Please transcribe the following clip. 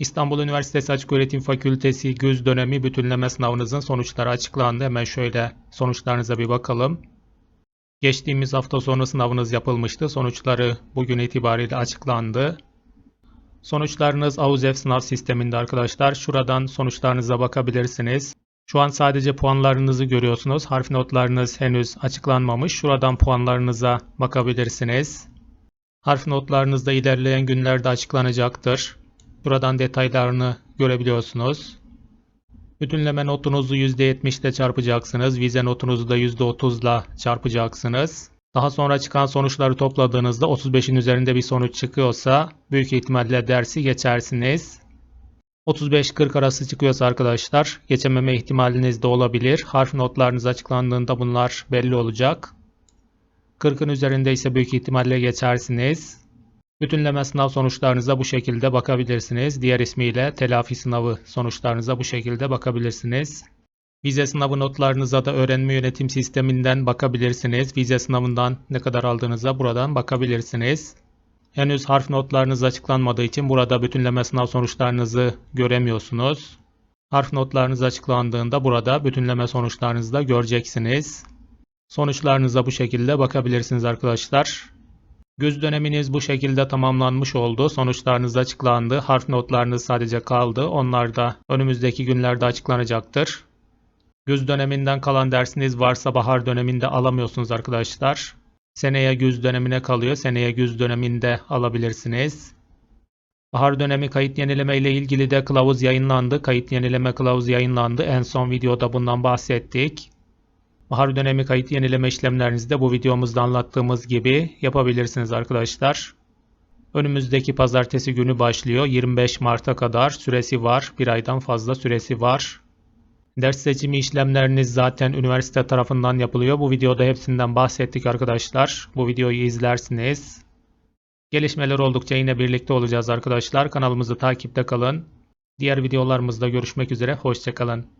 İstanbul Üniversitesi Açıköğretim Fakültesi güz dönemi bütünleme sınavınızın sonuçları açıklandı. Hemen şöyle sonuçlarınıza bir bakalım. Geçtiğimiz hafta sonu sınavınız yapılmıştı. Sonuçları bugün itibariyle açıklandı. Sonuçlarınız AUZEF sınav sisteminde arkadaşlar. Şuradan sonuçlarınıza bakabilirsiniz. Şu an sadece puanlarınızı görüyorsunuz. Harf notlarınız henüz açıklanmamış. Şuradan puanlarınıza bakabilirsiniz. Harf notlarınız da ilerleyen günlerde açıklanacaktır. Buradan detaylarını görebiliyorsunuz. Bütünleme notunuzu %70 ile çarpacaksınız. Vize notunuzu da %30 ile çarpacaksınız. Daha sonra çıkan sonuçları topladığınızda 35'in üzerinde bir sonuç çıkıyorsa büyük ihtimalle dersi geçersiniz. 35-40 arası çıkıyorsa arkadaşlar geçememe ihtimaliniz de olabilir. Harf notlarınız açıklandığında bunlar belli olacak. 40'ın üzerinde ise büyük ihtimalle geçersiniz. Bütünleme sınav sonuçlarınıza bu şekilde bakabilirsiniz. Diğer ismiyle telafi sınavı sonuçlarınıza bu şekilde bakabilirsiniz. Vize sınavı notlarınıza da öğrenme yönetim sisteminden bakabilirsiniz. Vize sınavından ne kadar aldığınıza buradan bakabilirsiniz. Henüz harf notlarınız açıklanmadığı için burada bütünleme sınav sonuçlarınızı göremiyorsunuz. Harf notlarınız açıklandığında burada bütünleme sonuçlarınızı da göreceksiniz. Sonuçlarınıza bu şekilde bakabilirsiniz arkadaşlar. Göz döneminiz bu şekilde tamamlanmış oldu. Sonuçlarınız açıklandı. Harf notlarınız sadece kaldı. Onlar da önümüzdeki günlerde açıklanacaktır. Güz döneminden kalan dersiniz varsa bahar döneminde alamıyorsunuz arkadaşlar. Seneye güz dönemine kalıyor. Seneye güz döneminde alabilirsiniz. Bahar dönemi kayıt yenileme ile ilgili de kılavuz yayınlandı. Kayıt yenileme kılavuzu yayınlandı. En son videoda bundan bahsettik. Bahar dönemi kayıt yenileme işlemlerinizi de bu videomuzda anlattığımız gibi yapabilirsiniz arkadaşlar. Önümüzdeki pazartesi günü başlıyor. 25 Mart'a kadar süresi var. Bir aydan fazla süresi var. Ders seçimi işlemleriniz zaten üniversite tarafından yapılıyor. Bu videoda hepsinden bahsettik arkadaşlar. Bu videoyu izlersiniz. Gelişmeler oldukça yine birlikte olacağız arkadaşlar. Kanalımızı takipte kalın. Diğer videolarımızda görüşmek üzere. Hoşçakalın.